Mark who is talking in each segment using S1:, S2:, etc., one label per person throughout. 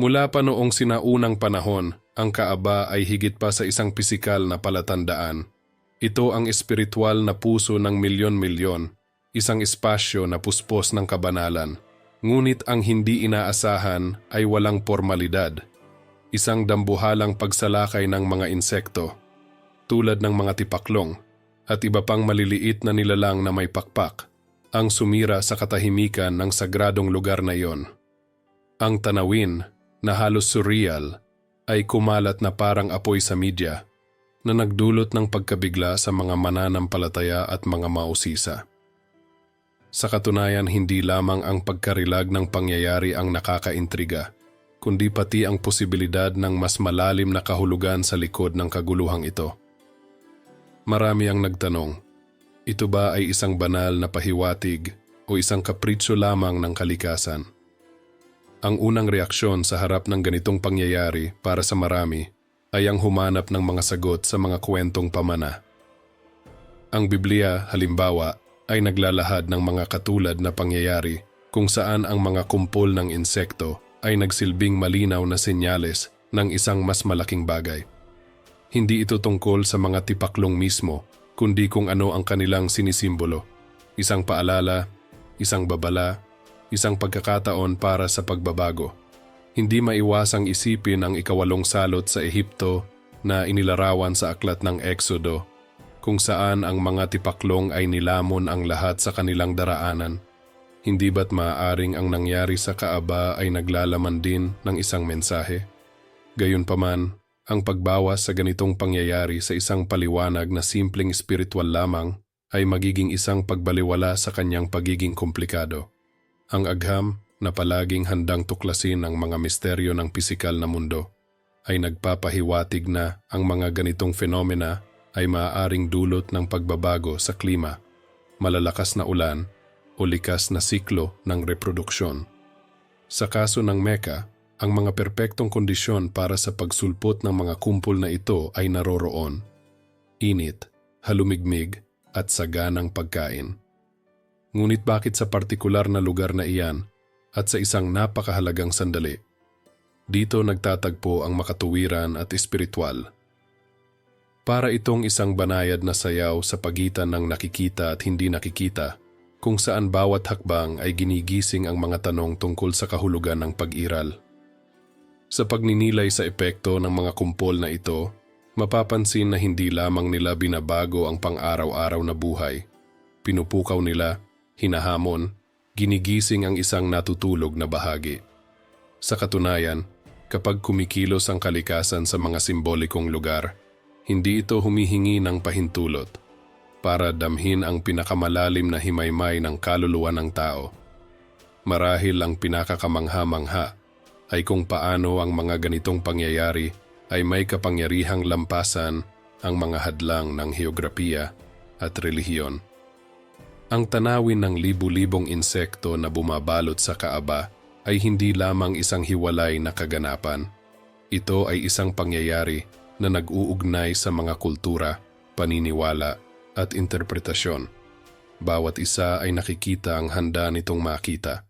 S1: Mula pa noong sinaunang panahon, ang kaaba ay higit pa sa isang pisikal na palatandaan. Ito ang espiritual na puso ng milyon-milyon, isang espasyo na puspos ng kabanalan. Ngunit ang hindi inaasahan ay walang formalidad. Isang dambuhalang pagsalakay ng mga insekto, tulad ng mga tipaklong, at iba pang maliliit na nilalang na may pakpak, ang sumira sa katahimikan ng sagradong lugar na iyon. Ang tanawin, na halos surreal, ay kumalat na parang apoy sa media na nagdulot ng pagkabigla sa mga mananampalataya at mga mausisa. Sa katunayan, hindi lamang ang pagkarilag ng pangyayari ang nakakaintriga, kundi pati ang posibilidad ng mas malalim na kahulugan sa likod ng kaguluhang ito. Marami ang nagtanong, ito ba ay isang banal na pahiwatig o isang kapritsyo lamang ng kalikasan? Ang unang reaksyon sa harap ng ganitong pangyayari para sa marami ay ang humanap ng mga sagot sa mga kwentong pamana. Ang Biblia, halimbawa, ay naglalahad ng mga katulad na pangyayari kung saan ang mga kumpol ng insekto ay nagsilbing malinaw na senyales ng isang mas malaking bagay. Hindi ito tungkol sa mga tipaklong mismo, kundi kung ano ang kanilang sinisimbolo. Isang paalala, isang babala, isang pagkakataon para sa pagbabago. Hindi maiwasang isipin ang ikawalong salot sa Ehipto na inilarawan sa aklat ng Exodo, kung saan ang mga tipaklong ay nilamon ang lahat sa kanilang daraanan. Hindi ba't maaaring ang nangyari sa Kaaba ay naglalaman din ng isang mensahe? Gayunpaman, ang pagbawas sa ganitong pangyayari sa isang paliwanag na simpleng espiritual lamang ay magiging isang pagbaliwala sa kanyang pagiging komplikado. Ang agham na palaging handang tuklasin ang mga misteryo ng pisikal na mundo ay nagpapahiwatig na ang mga ganitong fenomena ay maaaring dulot ng pagbabago sa klima, malalakas na ulan o likas na siklo ng reproduksyon. Sa kaso ng Mecca, ang mga perpektong kondisyon para sa pagsulpot ng mga kumpol na ito ay naroroon. Init, halumigmig, at saganang pagkain. Ngunit bakit sa partikular na lugar na iyan at sa isang napakahalagang sandali? Dito nagtatagpo ang makatuwiran at espiritual. Para itong isang banayad na sayaw sa pagitan ng nakikita at hindi nakikita, kung saan bawat hakbang ay ginigising ang mga tanong tungkol sa kahulugan ng pag-iral. Sa pagninilay sa epekto ng mga kumpol na ito, mapapansin na hindi lamang nila binabago ang pang-araw-araw na buhay. Pinupukaw nila hinahamon, ginigising ang isang natutulog na bahagi. Sa katunayan, kapag kumikilos ang kalikasan sa mga simbolikong lugar, hindi ito humihingi ng pahintulot para damhin ang pinakamalalim na himaymay ng kaluluwa ng tao. Marahil ang pinakakamangha-mangha ay kung paano ang mga ganitong pangyayari ay may kapangyarihang lampasan ang mga hadlang ng heograpiya at relihiyon. Ang tanawin ng libu-libong insekto na bumabalot sa kaaba ay hindi lamang isang hiwalay na kaganapan. Ito ay isang pangyayari na nag-uugnay sa mga kultura, paniniwala at interpretasyon. Bawat isa ay nakikita ang handa nitong makita.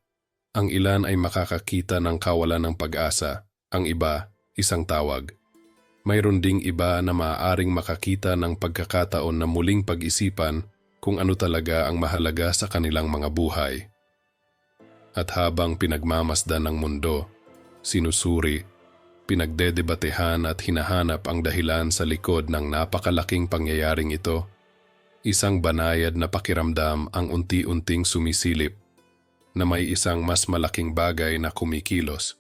S1: Ang ilan ay makakakita ng kawalan ng pag-asa, ang iba, isang tawag. Mayroon ding iba na maaaring makakita ng pagkakataon na muling pag-isipan kung ano talaga ang mahalaga sa kanilang mga buhay. At habang pinagmamasdan ng mundo, sinusuri, pinagdedebatehan at hinahanap ang dahilan sa likod ng napakalaking pangyayaring ito, isang banayad na pakiramdam ang unti-unting sumisilip na may isang mas malaking bagay na kumikilos.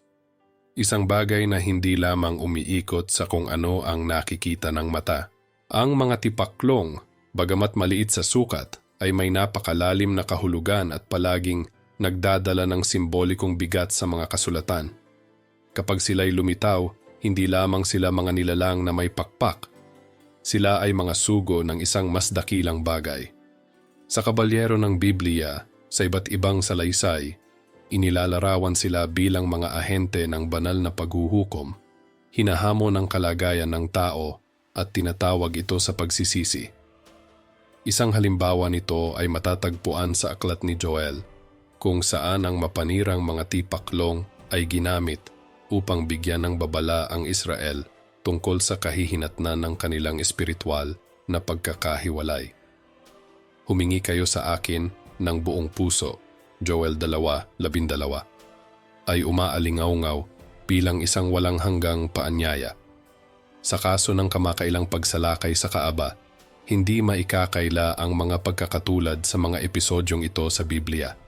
S1: Isang bagay na hindi lamang umiikot sa kung ano ang nakikita ng mata. Ang mga tipaklong Bagamat maliit sa sukat, ay may napakalalim na kahulugan at palaging nagdadala ng simbolikong bigat sa mga kasulatan. Kapag sila'y lumitaw, hindi lamang sila mga nilalang na may pakpak. Sila ay mga sugo ng isang mas dakilang bagay. Sa kabalyero ng Biblia, sa iba't ibang salaysay, inilalarawan sila bilang mga ahente ng banal na paghuhukom, hinahamon ang kalagayan ng tao at tinatawag ito sa pagsisisi. Isang halimbawa nito ay matatagpuan sa aklat ni Joel, kung saan ang mapanirang mga tipaklong ay ginamit upang bigyan ng babala ang Israel tungkol sa kahihinatnan ng kanilang espiritual na pagkakahiwalay. Humingi kayo sa akin ng buong puso, Joel 2:12, ay umaalingaw-ngaw bilang isang walang hanggang paanyaya. Sa kaso ng kamakailang pagsalakay sa Kaaba, hindi maikakaila ang mga pagkakatulad sa mga episodyong ito sa Biblia.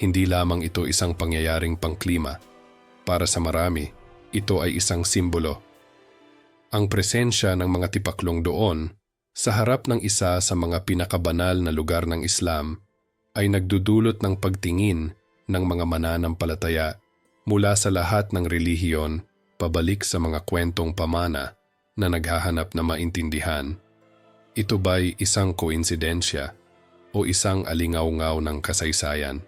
S1: Hindi lamang ito isang pangyayaring pangklima. Para sa marami, ito ay isang simbolo. Ang presensya ng mga tipaklong doon sa harap ng isa sa mga pinakabanal na lugar ng Islam ay nagdudulot ng pagtingin ng mga mananampalataya mula sa lahat ng relihiyon pabalik sa mga kwentong pamana na naghahanap na maintindihan. Ito ba'y isang koinsidensya o isang alingaw-ngaw ng kasaysayan?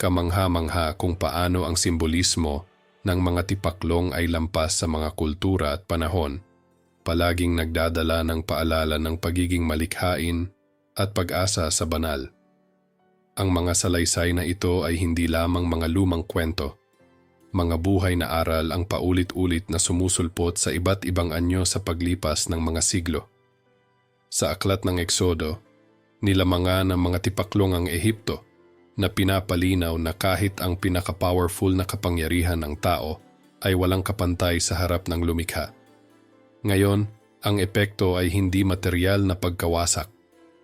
S1: Kamangha-mangha kung paano ang simbolismo ng mga tipaklong ay lampas sa mga kultura at panahon, palaging nagdadala ng paalala ng pagiging malikhain at pag-asa sa banal. Ang mga salaysay na ito ay hindi lamang mga lumang kwento. Mga buhay na aral ang paulit-ulit na sumusulpot sa iba't ibang anyo sa paglipas ng mga siglo. Sa aklat ng Eksodo, nilamangan ng mga tipaklong ang Ehipto na pinapalinaw na kahit ang pinaka-powerful na kapangyarihan ng tao ay walang kapantay sa harap ng lumikha. Ngayon, ang epekto ay hindi material na pagkawasak,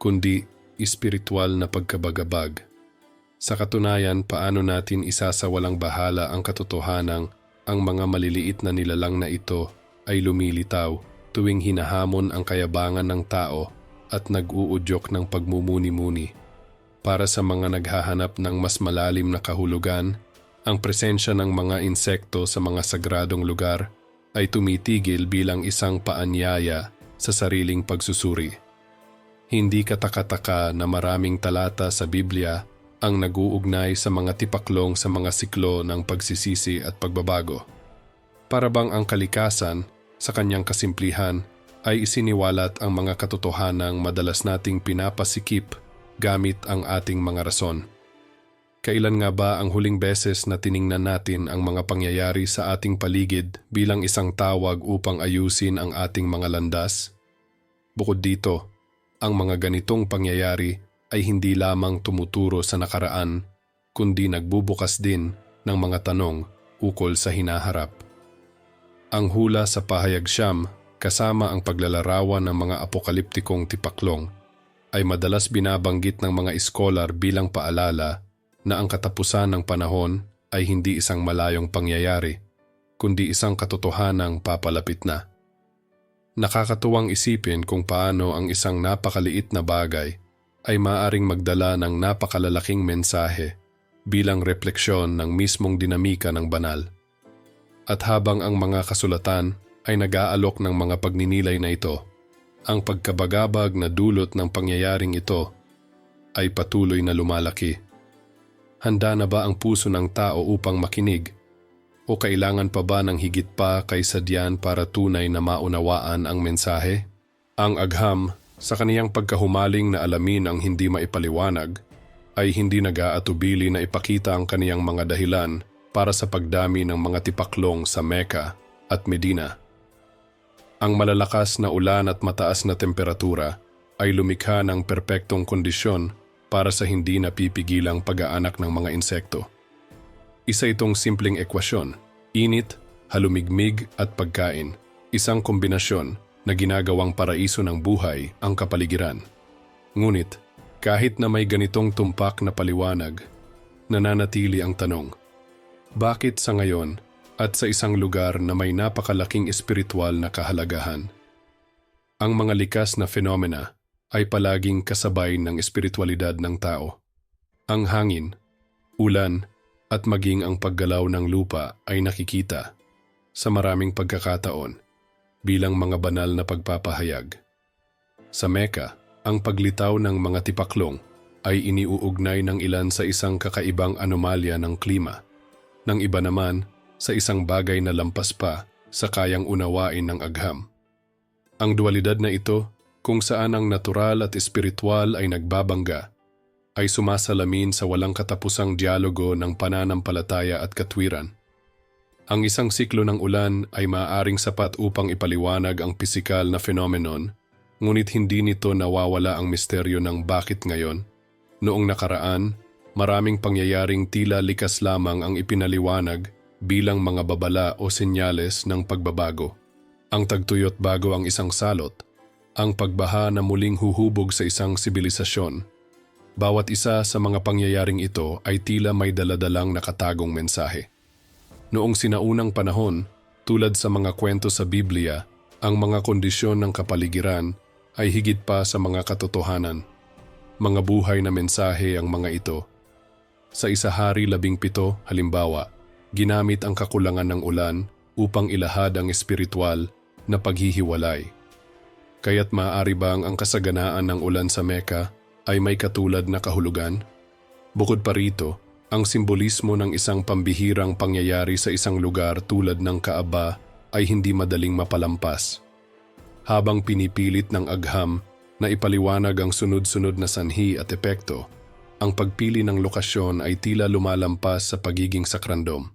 S1: kundi espiritual na pagkabagabag. Sa katunayan, paano natin isasawalang bahala ang katotohanang ang mga maliliit na nilalang na ito ay lumilitaw tuwing hinahamon ang kayabangan ng tao at nag-uudyok ng pagmumuni-muni. Para sa mga naghahanap ng mas malalim na kahulugan, ang presensya ng mga insekto sa mga sagradong lugar ay tumitigil bilang isang paanyaya sa sariling pagsusuri. Hindi katakataka na maraming talata sa Biblia ang naguugnay sa mga tipaklong sa mga siklo ng pagsisisi at pagbabago. Para bang ang kalikasan, sa kanyang kasimplihan, ay isiniwalat ang mga katotohanang madalas nating pinapasikip gamit ang ating mga rason. Kailan nga ba ang huling beses na tiningnan natin ang mga pangyayari sa ating paligid bilang isang tawag upang ayusin ang ating mga landas? Bukod dito, ang mga ganitong pangyayari ay hindi lamang tumuturo sa nakaraan, kundi nagbubukas din ng mga tanong ukol sa hinaharap. Ang hula sa pahayag siyam kasama ang paglalarawan ng mga apokaliptikong tipaklong ay madalas binabanggit ng mga iskolar bilang paalala na ang katapusan ng panahon ay hindi isang malayong pangyayari, kundi isang katotohanang papalapit na. Nakakatuwang isipin kung paano ang isang napakaliit na bagay ay maaring magdala ng napakalalaking mensahe bilang refleksyon ng mismong dinamika ng banal. At habang ang mga kasulatan ay nag-aalok ng mga pagninilay na ito, ang pagkabagabag na dulot ng pangyayaring ito ay patuloy na lumalaki. Handa na ba ang puso ng tao upang makinig o kailangan pa ba ng higit pa kaysa diyan para tunay na maunawaan ang mensahe? Ang agham sa kaniyang pagkahumaling na alamin ang hindi maipaliwanag ay hindi nag-aatubili na ipakita ang kaniyang mga dahilan para sa pagdami ng mga tipaklong sa Mecca at Medina. Ang malalakas na ulan at mataas na temperatura ay lumikha ng perpektong kondisyon para sa hindi napipigilang pag-aanak ng mga insekto. Isa itong simpleng ekwasyon, init, halumigmig at pagkain, isang kombinasyon na ginagawang paraiso ng buhay ang kapaligiran. Ngunit, kahit na may ganitong tumpak na paliwanag, nananatili ang tanong, bakit sa ngayon at sa isang lugar na may napakalaking espiritual na kahalagahan? Ang mga likas na fenomena ay palaging kasabay ng espiritualidad ng tao. Ang hangin, ulan, at maging ang paggalaw ng lupa ay nakikita sa maraming pagkakataon bilang mga banal na pagpapahayag. Sa Mecca, ang paglitaw ng mga tipaklong ay iniuugnay ng ilan sa isang kakaibang anomalya ng klima, ng iba naman sa isang bagay na lampas pa sa kayang unawain ng agham. Ang dualidad na ito, kung saan ang natural at espiritual ay nagbabangga, ay sumasalamin sa walang katapusang dialogo ng pananampalataya at katwiran. Ang isang siklo ng ulan ay maaaring sapat upang ipaliwanag ang pisikal na phenomenon, ngunit hindi nito nawawala ang misteryo ng bakit ngayon. Noong nakaraan, maraming pangyayaring tila likas lamang ang ipinaliwanag bilang mga babala o senyales ng pagbabago. Ang tagtuyot bago ang isang salot, ang pagbaha na muling huhubog sa isang sibilisasyon. Bawat isa sa mga pangyayaring ito ay tila may daladalang nakatagong mensahe. Noong sinaunang panahon, tulad sa mga kwento sa Biblia, ang mga kondisyon ng kapaligiran ay higit pa sa mga katotohanan. Mga buhay na mensahe ang mga ito. Sa Isahari labing pito, halimbawa, ginamit ang kakulangan ng ulan upang ilahad ang espiritual na paghihiwalay. Kaya't maaari bang ang kasaganaan ng ulan sa Mecca ay may katulad na kahulugan? Bukod pa rito, ang simbolismo ng isang pambihirang pangyayari sa isang lugar tulad ng Kaaba ay hindi madaling mapalampas. Habang pinipilit ng agham na ipaliwanag ang sunod-sunod na sanhi at epekto, ang pagpili ng lokasyon ay tila lumalampas sa pagiging sakrandom.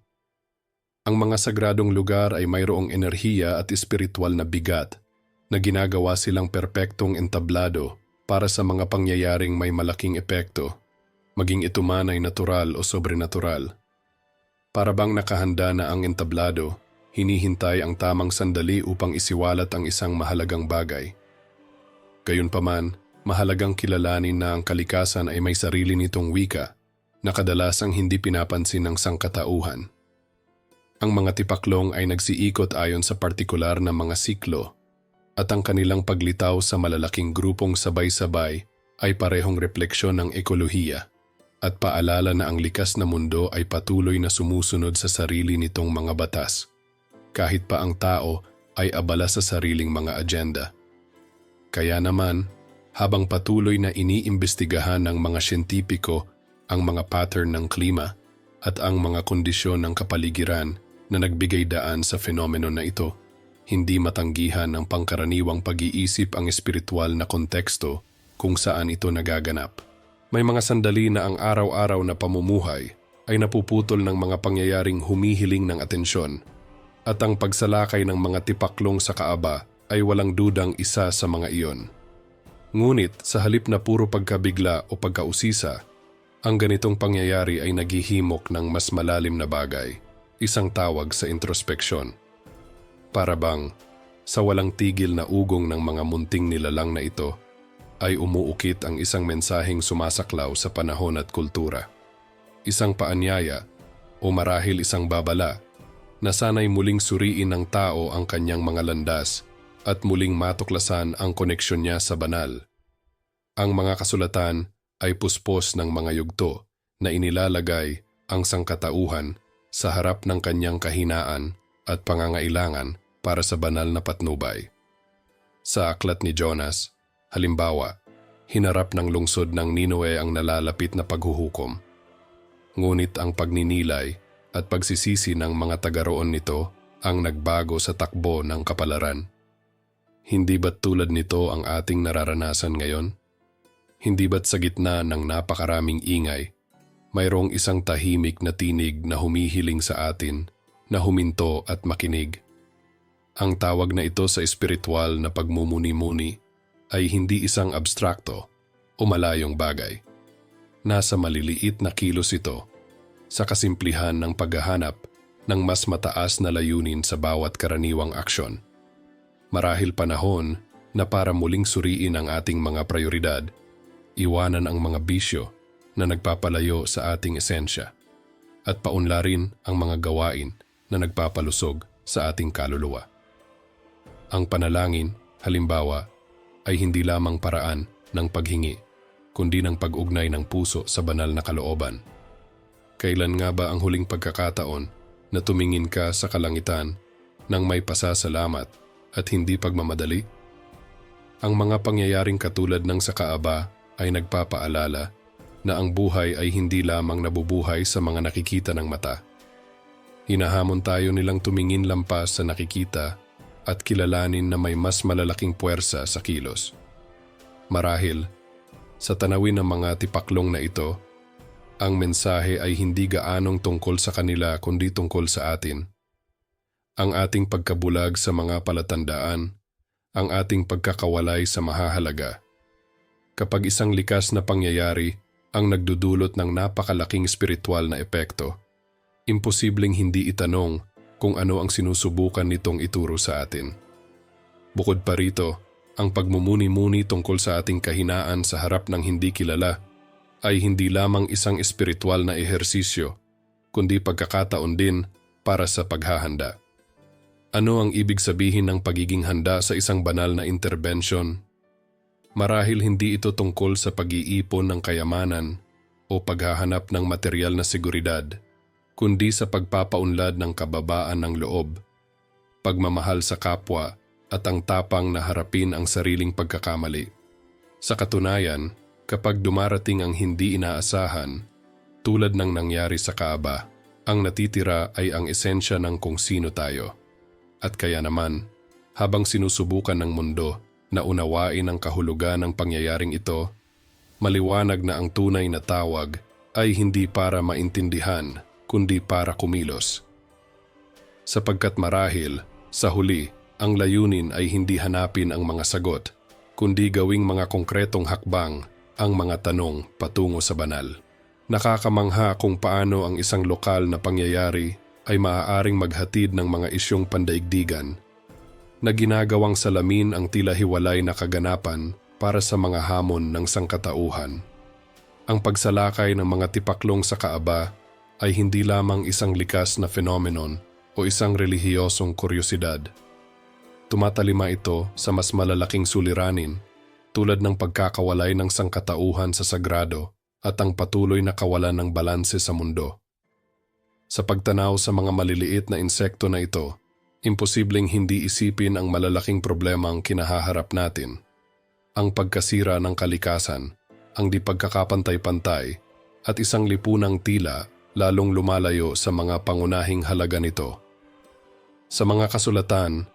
S1: Ang mga sagradong lugar ay mayroong enerhiya at espiritual na bigat na ginagawa silang perpektong entablado para sa mga pangyayaring may malaking epekto maging ito man ay natural o sobrenatural. Para bang nakahanda na ang entablado, hinihintay ang tamang sandali upang isiwalat ang isang mahalagang bagay. Gayunpaman, mahalagang kilalanin na ang kalikasan ay may sarili nitong wika na kadalasang hindi pinapansin ng sangkatauhan. Ang mga tipaklong ay nagsiikot ayon sa partikular na mga siklo at ang kanilang paglitaw sa malalaking grupong sabay-sabay ay parehong refleksyon ng ekolohiya at paalala na ang likas na mundo ay patuloy na sumusunod sa sarili nitong mga batas, kahit pa ang tao ay abala sa sariling mga agenda. Kaya naman, habang patuloy na iniimbestigahan ng mga siyentipiko ang mga pattern ng klima at ang mga kondisyon ng kapaligiran na nagbigay daan sa fenomeno na ito, hindi matanggihan ng pangkaraniwang pag-iisip ang espiritual na konteksto kung saan ito nagaganap. May mga sandali na ang araw-araw na pamumuhay ay napuputol ng mga pangyayaring humihiling ng atensyon at ang pagsalakay ng mga tipaklong sa kaaba ay walang dudang isa sa mga iyon. Ngunit sa halip na puro pagkabigla o pagkausisa, ang ganitong pangyayari ay naghihimok ng mas malalim na bagay, isang tawag sa introspeksyon. Para bang, sa walang tigil na ugong ng mga munting nilalang na ito, ay umuukit ang isang mensaheng sumasaklaw sa panahon at kultura. Isang paanyaya o marahil isang babala na sana'y muling suriin ng tao ang kanyang mga landas at muling matuklasan ang koneksyon niya sa banal. Ang mga kasulatan ay puspos ng mga yugto na inilalagay ang sangkatauhan sa harap ng kanyang kahinaan at pangangailangan para sa banal na patnubay. Sa aklat ni Jonas, Halimbawa, hinarap ng lungsod ng Ninoe ang nalalapit na paghuhukom. Ngunit ang pagninilay at pagsisisi ng mga tagaroon nito ang nagbago sa takbo ng kapalaran. Hindi ba't tulad nito ang ating nararanasan ngayon? Hindi ba't sa gitna ng napakaraming ingay, mayroong isang tahimik na tinig na humihiling sa atin na huminto at makinig? Ang tawag na ito sa espiritual na pagmumuni-muni ay hindi isang abstrakto o malayong bagay. Nasa maliliit na kilos ito sa kasimplihan ng paghahanap ng mas mataas na layunin sa bawat karaniwang aksyon. Marahil panahon na para muling suriin ang ating mga prioridad, iwanan ang mga bisyo na nagpapalayo sa ating esensya, at paunlarin ang mga gawain na nagpapalusog sa ating kaluluwa. Ang panalangin, halimbawa, ay hindi lamang paraan ng paghingi, kundi ng pag-ugnay ng puso sa banal na kalooban. Kailan nga ba ang huling pagkakataon na tumingin ka sa kalangitan ng may pasasalamat at hindi pagmamadali? Ang mga pangyayaring katulad ng sa kaaba ay nagpapaalala na ang buhay ay hindi lamang nabubuhay sa mga nakikita ng mata. Hinahamon tayo nilang tumingin lampas sa nakikita at kilalanin na may mas malalaking puwersa sa kilos. Marahil, sa tanawin ng mga tipaklong na ito, ang mensahe ay hindi gaanong tungkol sa kanila kundi tungkol sa atin. Ang ating pagkabulag sa mga palatandaan, ang ating pagkakawalay sa mahahalaga. Kapag isang likas na pangyayari ang nagdudulot ng napakalaking spiritual na epekto, imposibleng hindi itanong kung ano ang sinusubukan nitong ituro sa atin. Bukod pa rito, ang pagmumuni-muni tungkol sa ating kahinaan sa harap ng hindi kilala ay hindi lamang isang espiritual na ehersisyo, kundi pagkakataon din para sa paghahanda. Ano ang ibig sabihin ng pagiging handa sa isang banal na intervention? Marahil hindi ito tungkol sa pag-iipon ng kayamanan o paghahanap ng material na seguridad, kundi sa pagpapaunlad ng kababaan ng loob, pagmamahal sa kapwa at ang tapang na harapin ang sariling pagkakamali. Sa katunayan, kapag dumarating ang hindi inaasahan, tulad ng nangyari sa Kaaba, ang natitira ay ang esensya ng kung sino tayo. At kaya naman, habang sinusubukan ng mundo na unawain ang kahulugan ng pangyayaring ito, maliwanag na ang tunay na tawag ay hindi para maintindihan, kundi para kumilos. Sapagkat marahil, sa huli, ang layunin ay hindi hanapin ang mga sagot, kundi gawing mga konkretong hakbang ang mga tanong patungo sa banal. Nakakamangha kung paano ang isang lokal na pangyayari ay maaaring maghatid ng mga isyong pandaigdigan na ginagawang salamin ang tila hiwalay na kaganapan para sa mga hamon ng sangkatauhan. Ang pagsalakay ng mga tipaklong sa kaaba ay hindi lamang isang likas na fenomenon o isang relihiyosong kuryosidad. Tumatalima ito sa mas malalaking suliranin tulad ng pagkakawalay ng sangkatauhan sa sagrado at ang patuloy na kawalan ng balanse sa mundo. Sa pagtanaw sa mga maliliit na insekto na ito, imposibleng hindi isipin ang malalaking problemang kinahaharap natin. Ang pagkasira ng kalikasan, ang di pagkakapantay-pantay, at isang lipunang tila lalong lumalayo sa mga pangunahing halaga nito. Sa mga kasulatan,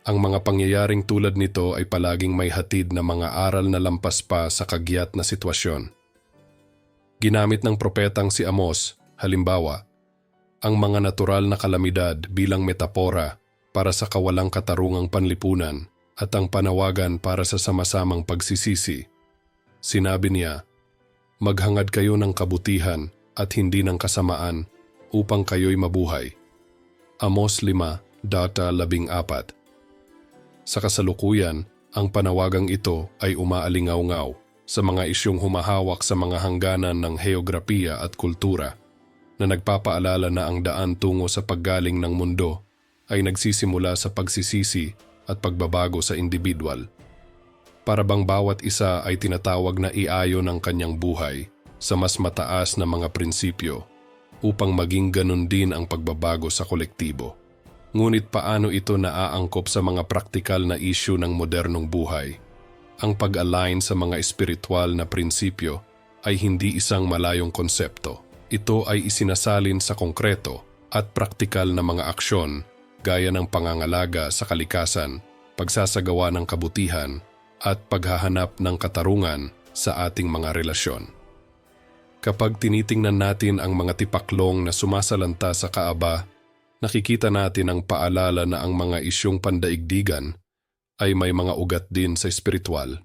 S1: ang mga pangyayaring tulad nito ay palaging may hatid na mga aral na lampas pa sa kagyat na sitwasyon. Ginamit ng propetang si Amos, halimbawa, ang mga natural na kalamidad bilang metapora para sa kawalang katarungang panlipunan at ang panawagan para sa sama-samang pagsisisi. Sinabi niya, Maghangad kayo ng kabutihan at hindi ng kasamaan upang kayo'y mabuhay. Amos 5, Data 14 Sa kasalukuyan, ang panawagang ito ay umaalingaw-ngaw sa mga isyong humahawak sa mga hangganan ng heograpiya at kultura na nagpapaalala na ang daan tungo sa paggaling ng mundo ay nagsisimula sa pagsisisi at pagbabago sa individual. Para bang bawat isa ay tinatawag na iayo ng kanyang buhay sa mas mataas na mga prinsipyo upang maging ganun din ang pagbabago sa kolektibo. Ngunit paano ito naaangkop sa mga praktikal na isyu ng modernong buhay? Ang pag-align sa mga espiritual na prinsipyo ay hindi isang malayong konsepto ito ay isinasalin sa konkreto at praktikal na mga aksyon gaya ng pangangalaga sa kalikasan, pagsasagawa ng kabutihan, at paghahanap ng katarungan sa ating mga relasyon. Kapag tinitingnan natin ang mga tipaklong na sumasalanta sa kaaba, nakikita natin ang paalala na ang mga isyong pandaigdigan ay may mga ugat din sa espiritual.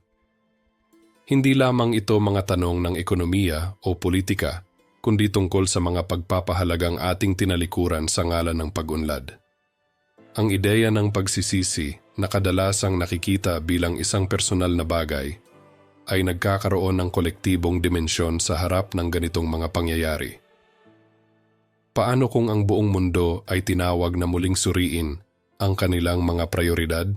S1: Hindi lamang ito mga tanong ng ekonomiya o politika, kundi tungkol sa mga pagpapahalagang ating tinalikuran sa ngalan ng pag-unlad. Ang ideya ng pagsisisi na kadalasang nakikita bilang isang personal na bagay ay nagkakaroon ng kolektibong dimensyon sa harap ng ganitong mga pangyayari. Paano kung ang buong mundo ay tinawag na muling suriin ang kanilang mga prioridad?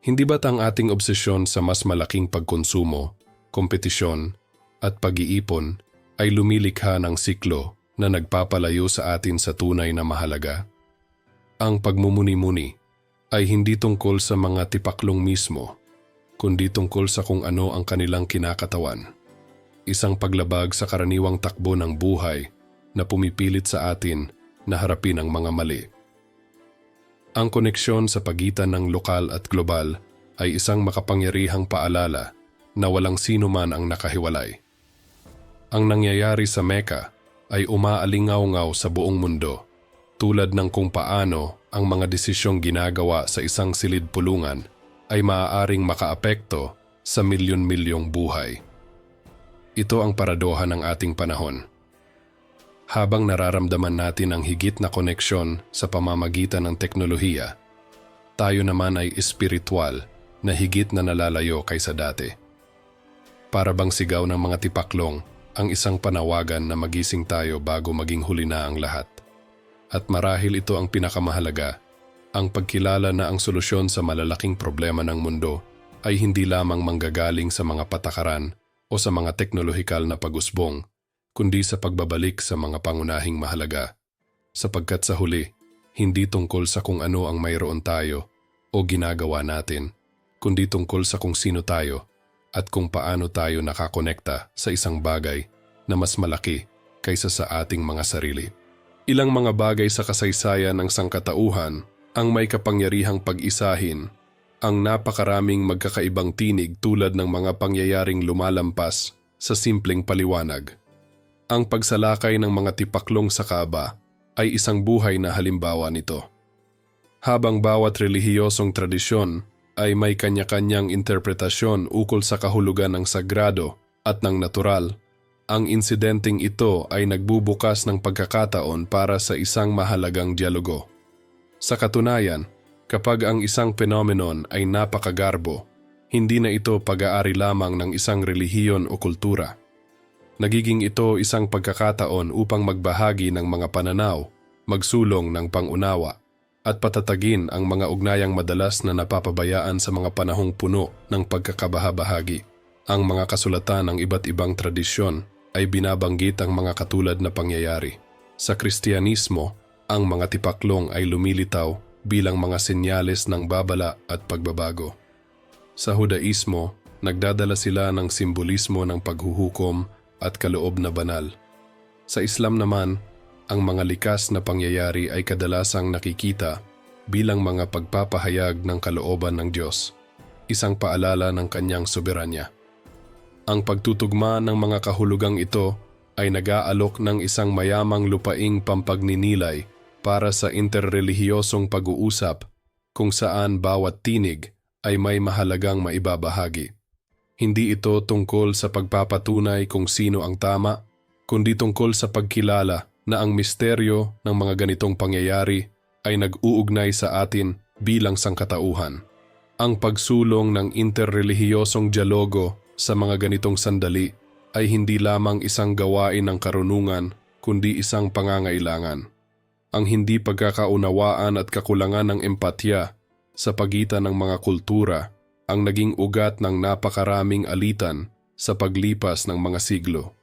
S1: Hindi ba't ang ating obsesyon sa mas malaking pagkonsumo, kompetisyon, at pag-iipon ay lumilikha ng siklo na nagpapalayo sa atin sa tunay na mahalaga. Ang pagmumuni-muni ay hindi tungkol sa mga tipaklong mismo, kundi tungkol sa kung ano ang kanilang kinakatawan. Isang paglabag sa karaniwang takbo ng buhay na pumipilit sa atin na harapin ang mga mali. Ang koneksyon sa pagitan ng lokal at global ay isang makapangyarihang paalala na walang sino man ang nakahiwalay. Ang nangyayari sa Mecca ay umaalingaw-ngaw sa buong mundo, tulad ng kung paano ang mga desisyong ginagawa sa isang silid pulungan ay maaaring makaapekto sa milyon-milyong buhay. Ito ang paradoha ng ating panahon. Habang nararamdaman natin ang higit na koneksyon sa pamamagitan ng teknolohiya, tayo naman ay espiritual na higit na nalalayo kaysa dati. Para bang sigaw ng mga tipaklong ang isang panawagan na magising tayo bago maging huli na ang lahat. At marahil ito ang pinakamahalaga, ang pagkilala na ang solusyon sa malalaking problema ng mundo ay hindi lamang manggagaling sa mga patakaran o sa mga teknolohikal na pag-usbong, kundi sa pagbabalik sa mga pangunahing mahalaga. Sapagkat sa huli, hindi tungkol sa kung ano ang mayroon tayo o ginagawa natin, kundi tungkol sa kung sino tayo at kung paano tayo nakakonekta sa isang bagay na mas malaki kaysa sa ating mga sarili. Ilang mga bagay sa kasaysayan ng sangkatauhan ang may kapangyarihang pag-isahin ang napakaraming magkakaibang tinig tulad ng mga pangyayaring lumalampas sa simpleng paliwanag. Ang pagsalakay ng mga tipaklong sa Kaaba ay isang buhay na halimbawa nito. Habang bawat relihiyosong tradisyon ay may kanya-kanyang interpretasyon ukol sa kahulugan ng sagrado at ng natural, ang insidenteng ito ay nagbubukas ng pagkakataon para sa isang mahalagang dialogo. Sa katunayan, kapag ang isang phenomenon ay napakagarbo, hindi na ito pag-aari lamang ng isang relihiyon o kultura. Nagiging ito isang pagkakataon upang magbahagi ng mga pananaw, magsulong ng pangunawa, at patatagin ang mga ugnayang madalas na napapabayaan sa mga panahong puno ng pagkakabahabahagi. Ang mga kasulatan ng iba't ibang tradisyon ay binabanggit ang mga katulad na pangyayari. Sa Kristyanismo, ang mga tipaklong ay lumilitaw bilang mga senyales ng babala at pagbabago. Sa Hudaismo, nagdadala sila ng simbolismo ng paghuhukom at kaloob na banal. Sa Islam naman, ang mga likas na pangyayari ay kadalasang nakikita bilang mga pagpapahayag ng kalooban ng Diyos, isang paalala ng kanyang soberanya. Ang pagtutugma ng mga kahulugang ito ay nag-aalok ng isang mayamang lupaing pampagninilay para sa interrelihiyosong pag-uusap kung saan bawat tinig ay may mahalagang maibabahagi. Hindi ito tungkol sa pagpapatunay kung sino ang tama, kundi tungkol sa pagkilala na ang misteryo ng mga ganitong pangyayari ay nag-uugnay sa atin bilang sangkatauhan. Ang pagsulong ng interrelihiyosong dialogo sa mga ganitong sandali ay hindi lamang isang gawain ng karunungan kundi isang pangangailangan. Ang hindi pagkakaunawaan at kakulangan ng empatya sa pagitan ng mga kultura ang naging ugat ng napakaraming alitan sa paglipas ng mga siglo.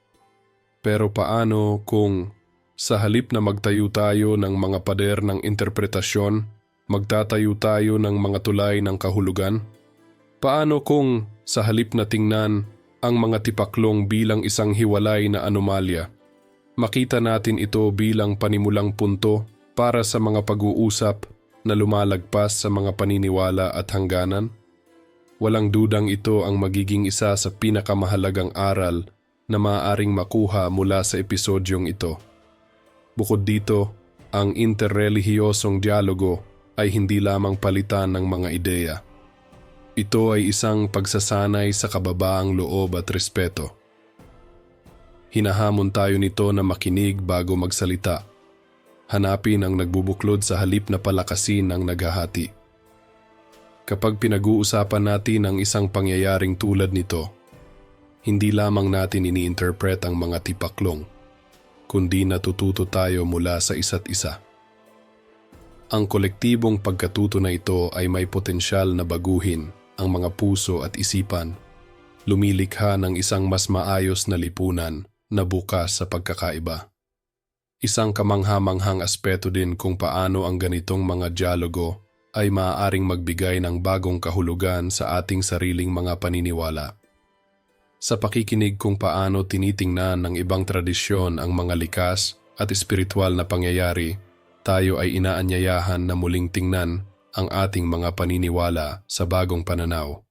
S1: Pero paano kung sa halip na magtayo tayo ng mga pader ng interpretasyon, magtatayo tayo ng mga tulay ng kahulugan? Paano kung sa halip na tingnan ang mga tipaklong bilang isang hiwalay na anomalya, makita natin ito bilang panimulang punto para sa mga pag-uusap na lumalagpas sa mga paniniwala at hangganan? Walang dudang ito ang magiging isa sa pinakamahalagang aral na maaaring makuha mula sa episodyong ito. Bukod dito, ang interrelihiyosong dialogo ay hindi lamang palitan ng mga ideya. Ito ay isang pagsasanay sa kababaang loob at respeto. Hinahamon tayo nito na makinig bago magsalita. Hanapin ang nagbubuklod sa halip na palakasin ang naghahati. Kapag pinag-uusapan natin ang isang pangyayaring tulad nito, hindi lamang natin ini-interpret ang mga tipaklong, kundi natututo tayo mula sa isa't isa. Ang kolektibong pagkatuto na ito ay may potensyal na baguhin ang mga puso at isipan, lumilikha ng isang mas maayos na lipunan na bukas sa pagkakaiba. Isang kamanghamanghang aspeto din kung paano ang ganitong mga dialogo ay maaaring magbigay ng bagong kahulugan sa ating sariling mga paniniwala. Sa pakikinig kung paano tinitingnan ng ibang tradisyon ang mga likas at espiritual na pangyayari, tayo ay inaanyayahan na muling tingnan ang ating mga paniniwala sa bagong pananaw.